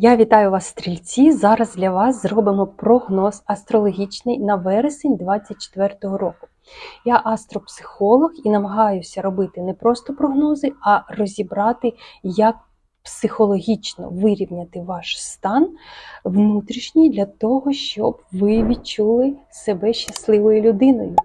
Я вітаю вас, стрільці. Зараз для вас зробимо прогноз астрологічний на вересень 2024 року. Я астропсихолог і намагаюся робити не просто прогнози, а розібрати, як психологічно вирівняти ваш стан внутрішній для того, щоб ви відчули себе щасливою людиною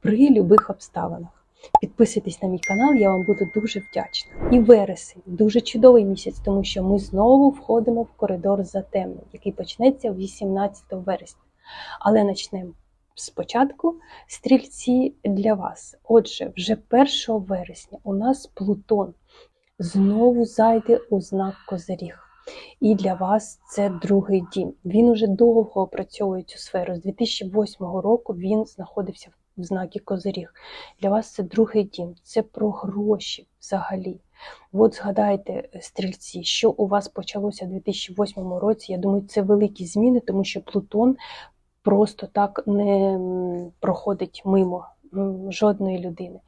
при любих обставинах. Підписуйтесь на мій канал, я вам буду дуже вдячна. І вересень дуже чудовий місяць, тому що ми знову входимо в коридор затемнень, який почнеться 18 вересня. Але почнемо спочатку стрільці для вас. Отже, вже 1 вересня у нас Плутон знову зайде у знак Козиріг. І для вас це другий дім. Він уже довго опрацьовує цю сферу. З 2008 року він знаходився в знакі Козиріг. Для вас це другий дім, це про гроші взагалі. От згадайте, стрільці, що у вас почалося в 2008 році. Я думаю, це великі зміни, тому що Плутон просто так не проходить мимо жодної людини.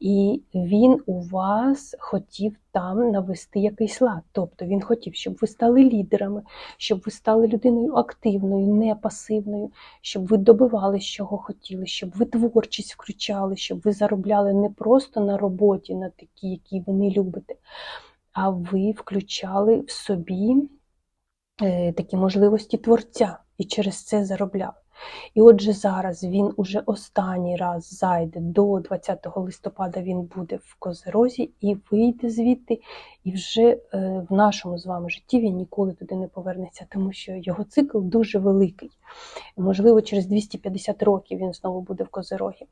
І він у вас хотів там навести якийсь лад. Тобто він хотів, щоб ви стали лідерами, щоб ви стали людиною активною, не пасивною, щоб ви добивались, чого хотіли, щоб ви творчість включали, щоб ви заробляли не просто на роботі, на такі, які ви не любите, а ви включали в собі е, такі можливості творця і через це заробляли. І отже, зараз він уже останній раз зайде до 20 листопада. Він буде в Козерозі і вийде звідти. І вже е, в нашому з вами житті він ніколи туди не повернеться, тому що його цикл дуже великий. Можливо, через 250 років він знову буде в Козерогі.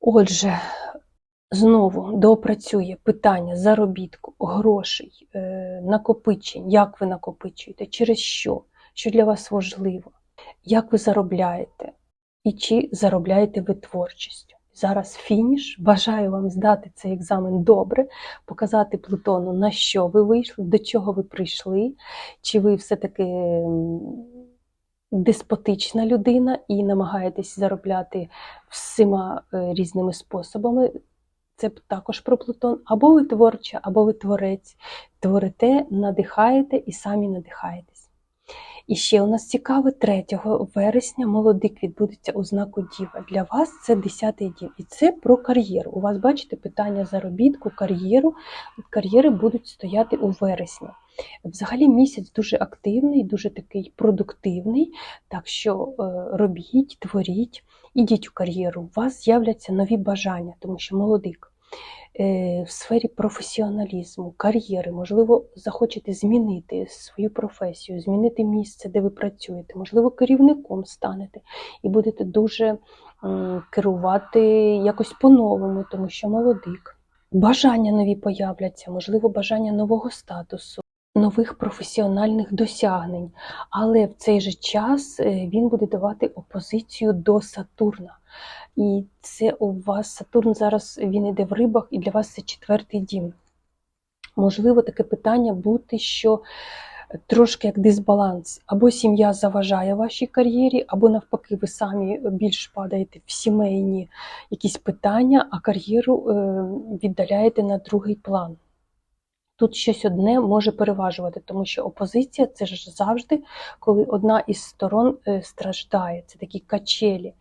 Отже, знову доопрацює питання заробітку, грошей, е, накопичень, як ви накопичуєте, через що, що для вас важливо як ви заробляєте і чи заробляєте ви творчістю. Зараз фініш. Бажаю вам здати цей екзамен добре, показати Плутону, на що ви вийшли, до чого ви прийшли, чи ви все-таки деспотична людина і намагаєтесь заробляти всіма е, різними способами. Це також про Плутон. Або ви творча, або ви творець. Творите, надихаєте і самі надихаєтесь. І ще у нас цікаве 3 вересня молодик відбудеться у знаку Діва. Для вас це 10-й дім. І це про кар'єру. У вас, бачите, питання заробітку, кар'єру. Кар'єри будуть стояти у вересні. Взагалі місяць дуже активний, дуже такий продуктивний. Так що е, робіть, творіть, ідіть у кар'єру. У вас з'являться нові бажання, тому що молодик. Е, в сфері професіоналізму, кар'єри, можливо, захочете змінити свою професію, змінити місце, де ви працюєте, можливо, керівником станете і будете дуже керувати якось по-новому, тому що молодик. Бажання нові появляться, можливо, бажання нового статусу. Нових професіональних досягнень, але в цей же час е, він буде давати опозицію до Сатурна. І це у вас Сатурн зараз він іде в рибах, і для вас це четвертий дім. Можливо, таке питання бути, що трошки як дисбаланс. Або сім'я заважає вашій кар'єрі, або навпаки, ви самі більш падаєте в сімейні якісь питання, а кар'єру е, віддаляєте на другий план. Тут щось одне може переважувати, тому що опозиція це ж завжди, коли одна із сторон е, страждає. Це такі качелі.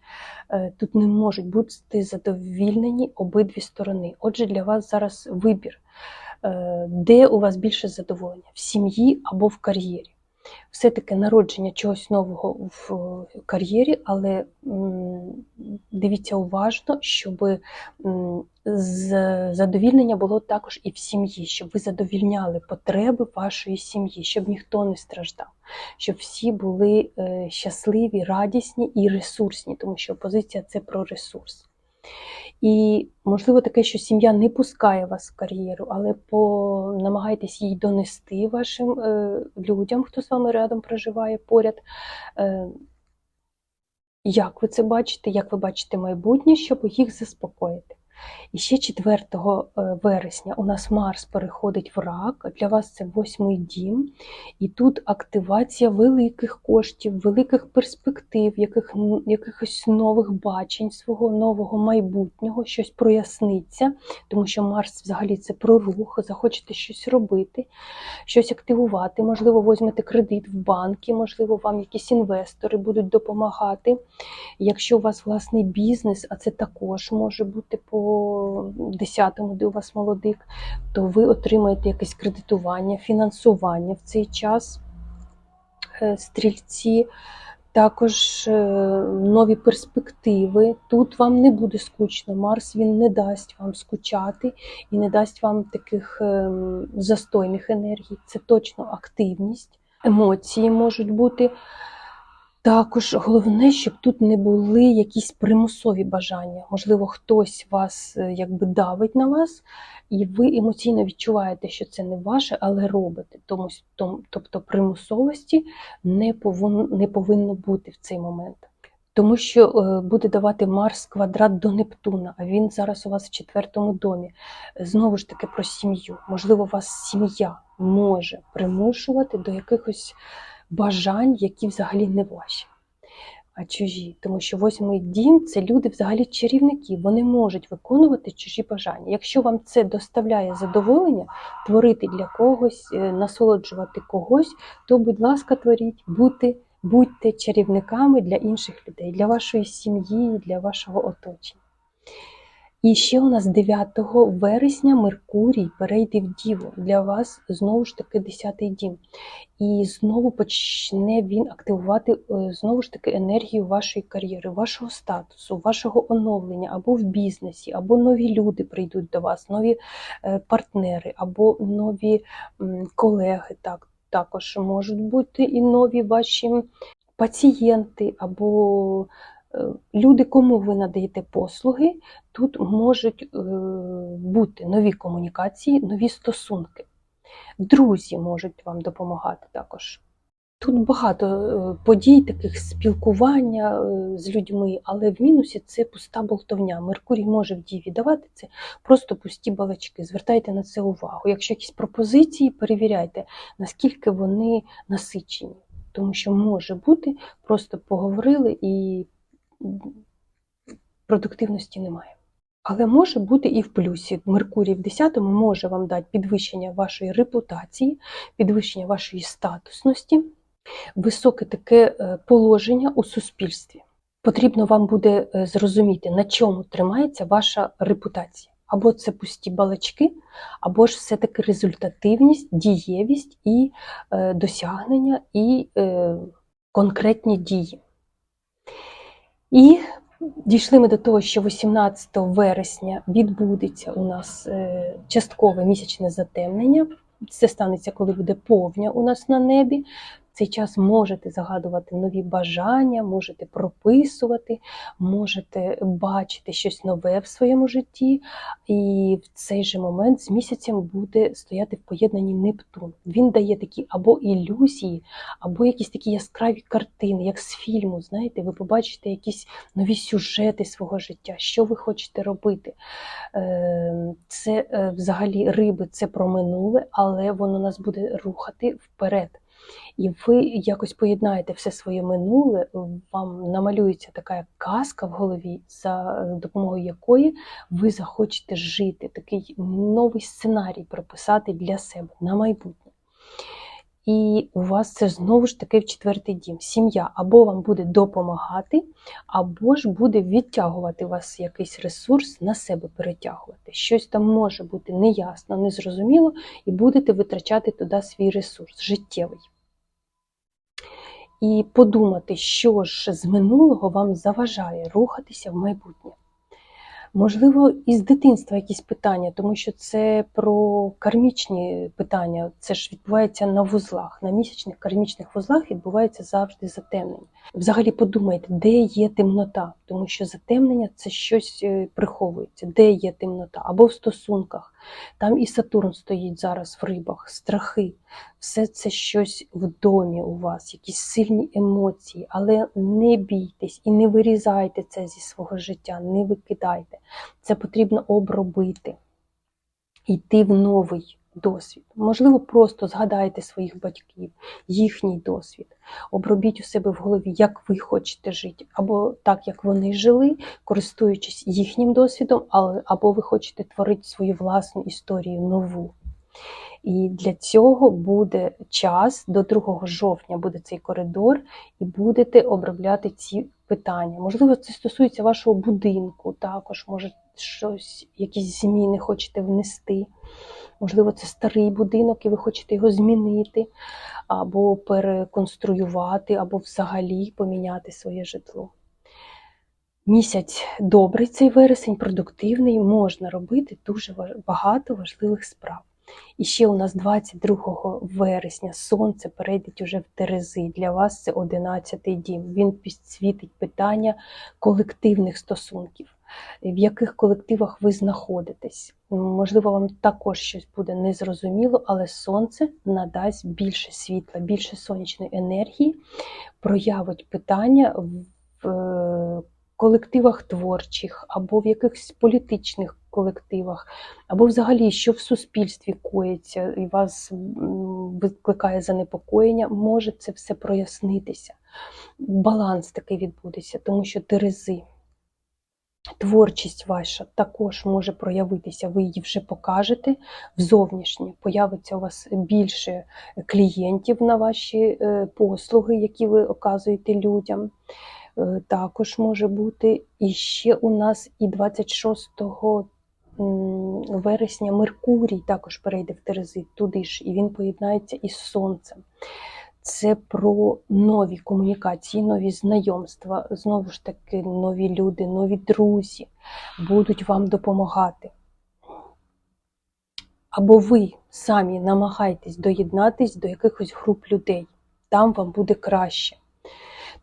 Е, Тут не можуть бути задовільнені обидві сторони. Отже, для вас зараз вибір, е, де у вас більше задоволення в сім'ї або в кар'єрі. Все-таки народження чогось нового в кар'єрі, але дивіться уважно, щоб задовільнення було також і в сім'ї, щоб ви задовільняли потреби вашої сім'ї, щоб ніхто не страждав, щоб всі були е, щасливі, радісні і ресурсні, тому що опозиція це про ресурс. І можливо таке, що сім'я не пускає вас в кар'єру, але по намагайтесь їй донести вашим е, людям, хто з вами рядом проживає поряд. Е, як ви це бачите, як ви бачите майбутнє, щоб їх заспокоїти. І ще 4 е, вересня у нас Марс переходить в рак. Для вас це восьмий дім. І тут активація великих коштів, великих перспектив, яких, якихось нових бачень, свого нового майбутнього, щось проясниться, тому що Марс взагалі це про рух, захочете щось робити, щось активувати. Можливо, візьмете кредит в банки, можливо, вам якісь інвестори будуть допомагати. Якщо у вас власний бізнес, а це також може бути по 10-му, де у вас молодик, то ви отримаєте якесь кредитування, фінансування в цей час. Е, Стрільці, також е, нові перспективи. Тут вам не буде скучно. Марс він не дасть вам скучати і не дасть вам таких ем, застойних енергій. Це точно активність, емоції можуть бути. Також головне, щоб тут не були якісь примусові бажання. Можливо, хтось вас е, якби давить на вас, і ви емоційно відчуваєте, що це не ваше, але робите. Тому, тобто примусовості не повинно, не повинно бути в цей момент. Тому що е, буде давати Марс квадрат до Нептуна, а він зараз у вас в четвертому домі. Знову ж таки про сім'ю. Можливо, вас сім'я може примушувати до якихось бажань, які взагалі не ваші, а чужі. Тому що восьмий дім це люди взагалі чарівники, вони можуть виконувати чужі бажання. Якщо вам це доставляє задоволення, творити для когось, е, насолоджувати когось, то, будь ласка, творіть, будьте, будьте чарівниками для інших людей, для вашої сім'ї, для вашого оточення. І ще у нас 9 вересня Меркурій перейде в Діву. Для вас знову ж таки 10-й дім. І знову почне він активувати е, знову ж таки енергію вашої кар'єри, вашого статусу, вашого оновлення або в бізнесі, або нові люди прийдуть до вас, нові е, партнери, або нові колеги. Так, також можуть бути і нові ваші пацієнти, або люди, кому ви надаєте послуги, тут можуть е, бути нові комунікації, нові стосунки. Друзі можуть вам допомагати також. Тут багато е, подій, таких спілкування е, з людьми, але в мінусі це пуста болтовня. Меркурій може в діві давати це просто пусті балачки. Звертайте на це увагу. Якщо якісь пропозиції, перевіряйте, наскільки вони насичені. Тому що може бути, просто поговорили і продуктивності немає. Але може бути і в плюсі. Меркурій в 10-му може вам дати підвищення вашої репутації, підвищення вашої статусності, високе таке е, положення у суспільстві. Потрібно вам буде е, зрозуміти, на чому тримається ваша репутація. Або це пусті балачки, або ж все-таки результативність, дієвість і е, досягнення, і конкретні дії. І Дійшли ми до того, що 18 вересня відбудеться у нас е, часткове місячне затемнення. Це станеться, коли буде повня у нас на небі. Цей час можете загадувати нові бажання, можете прописувати, можете бачити щось нове в своєму житті. І в цей же момент з місяцем буде стояти в поєднанні Нептун. Він дає такі або ілюзії, або якісь такі яскраві картини, як з фільму. Знаєте, ви побачите якісь нові сюжети свого життя, що ви хочете робити. Е, Це е, взагалі риби, це про минуле, але воно нас буде рухати вперед. І ви якось поєднаєте все своє минуле, вам намалюється така казка в голові, за допомогою якої ви захочете жити, такий новий сценарій прописати для себе на майбутнє. І у вас це знову ж таки в четвертий дім. Сім'я або вам буде допомагати, або ж буде відтягувати вас якийсь ресурс на себе перетягувати. Щось там може бути неясно, незрозуміло, і будете витрачати туди свій ресурс життєвий і подумати, що ж з минулого вам заважає рухатися в майбутнє. Можливо, із дитинства якісь питання, тому що це про кармічні питання. Це ж відбувається на вузлах, на місячних кармічних вузлах відбувається завжди затемнення. Взагалі подумайте, де є темнота, тому що затемнення це щось е, приховується, де є темнота, або в стосунках, Там і Сатурн стоїть зараз в рибах, страхи. Все це щось в домі у вас, якісь сильні емоції, але не бійтесь і не вирізайте це зі свого життя, не викидайте. Це потрібно обробити, йти в новий досвід. Можливо, просто згадайте своїх батьків, їхній досвід. Обробіть у себе в голові, як ви хочете жити, або так, як вони жили, користуючись їхнім досвідом, або ви хочете творити свою власну історію нову. І для цього буде час до 2 жовтня буде цей коридор, і будете обробляти ці питання. Можливо, це стосується вашого будинку, також може щось, якісь зміни хочете внести. Можливо, це старий будинок, і ви хочете його змінити, або переконструювати, або взагалі поміняти своє житло. Місяць добрий цей вересень, продуктивний, можна робити дуже багато важливих справ. І ще у нас 22 вересня сонце перейде уже в Терези. Для вас це 11 дім. Він підсвітить питання колективних стосунків, в яких колективах ви знаходитесь. Можливо, вам також щось буде незрозуміло, але сонце надасть більше світла, більше сонячної енергії, проявить питання в е, колективах творчих або в якихось політичних колективах, або взагалі, що в суспільстві коїться і вас викликає занепокоєння, може це все прояснитися. Баланс такий відбудеться, тому що Терези. Творчість ваша також може проявитися, ви її вже покажете в зовнішнє. Появиться у вас більше клієнтів на ваші е, послуги, які ви оказуєте людям. Е, Також може бути. І ще у нас і 26 вересня Меркурій також перейде в Терези туди ж, і він поєднається із Сонцем. Це про нові комунікації, нові знайомства, знову ж таки, нові люди, нові друзі будуть вам допомагати. Або ви самі намагайтесь доєднатись до якихось груп людей, там вам буде краще.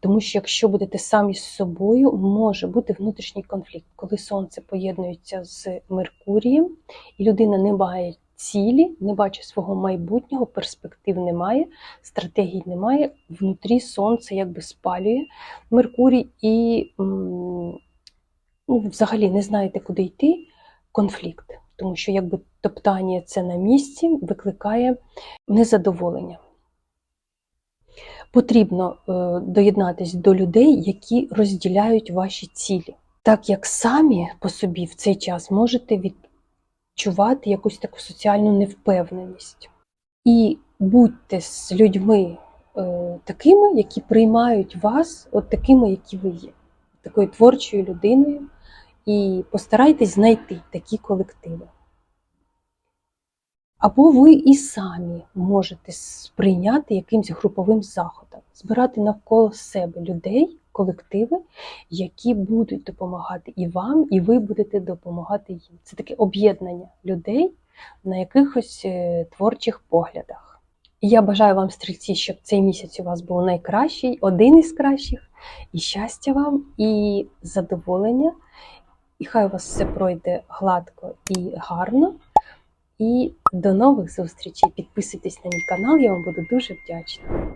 Тому що якщо будете самі з собою, може бути внутрішній конфлікт, коли сонце поєднується з Меркурієм, і людина не має цілі, не бачить свого майбутнього, перспектив немає, стратегій немає. Внутрі сонце якби спалює Меркурій і ну, взагалі не знаєте, куди йти. Конфлікт, тому що якби топтання це на місці викликає незадоволення. Потрібно е, доєднатись до людей, які розділяють ваші цілі, так як самі по собі в цей час можете відчувати якусь таку соціальну невпевненість. І будьте з людьми е, такими, які приймають вас, от такими, які ви є, такою творчою людиною, і постарайтесь знайти такі колективи. Або ви і самі можете сприйняти якимсь груповим заходом, збирати навколо себе людей, колективи, які будуть допомагати і вам, і ви будете допомагати їм. Це таке об'єднання людей на якихось е, творчих поглядах. І я бажаю вам, стрільці, щоб цей місяць у вас був найкращий, один із кращих, і щастя вам, і задоволення. І хай у вас все пройде гладко і гарно. І до нових зустрічей. Підписуйтесь на мій канал, я вам буду дуже вдячна.